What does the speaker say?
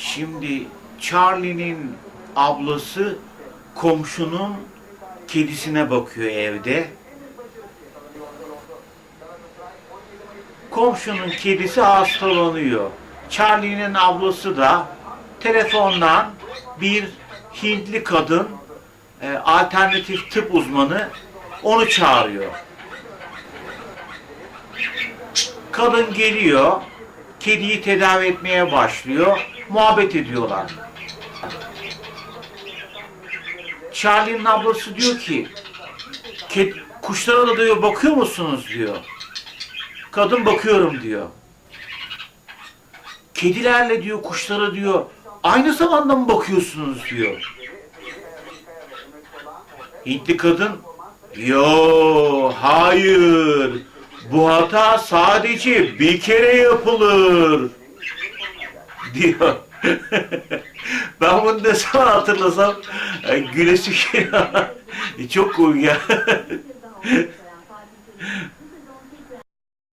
Şimdi Charlie'nin ablası komşunun kedisine bakıyor evde. Komşunun kedisi hastalanıyor. Charlie'nin ablası da telefondan bir Hintli kadın, e, alternatif tıp uzmanı onu çağırıyor. Kadın geliyor, kediyi tedavi etmeye başlıyor, muhabbet ediyorlar. Charlie'nin ablası diyor ki, "Ked- kuşlara da diyor bakıyor musunuz diyor. Kadın bakıyorum diyor. Kedilerle diyor kuşlara diyor aynı zamanda mı bakıyorsunuz diyor. Hintli kadın yo hayır bu hata sadece bir kere yapılır diyor. ben bunu ne zaman hatırlasam e, gülesim Çok komik ya.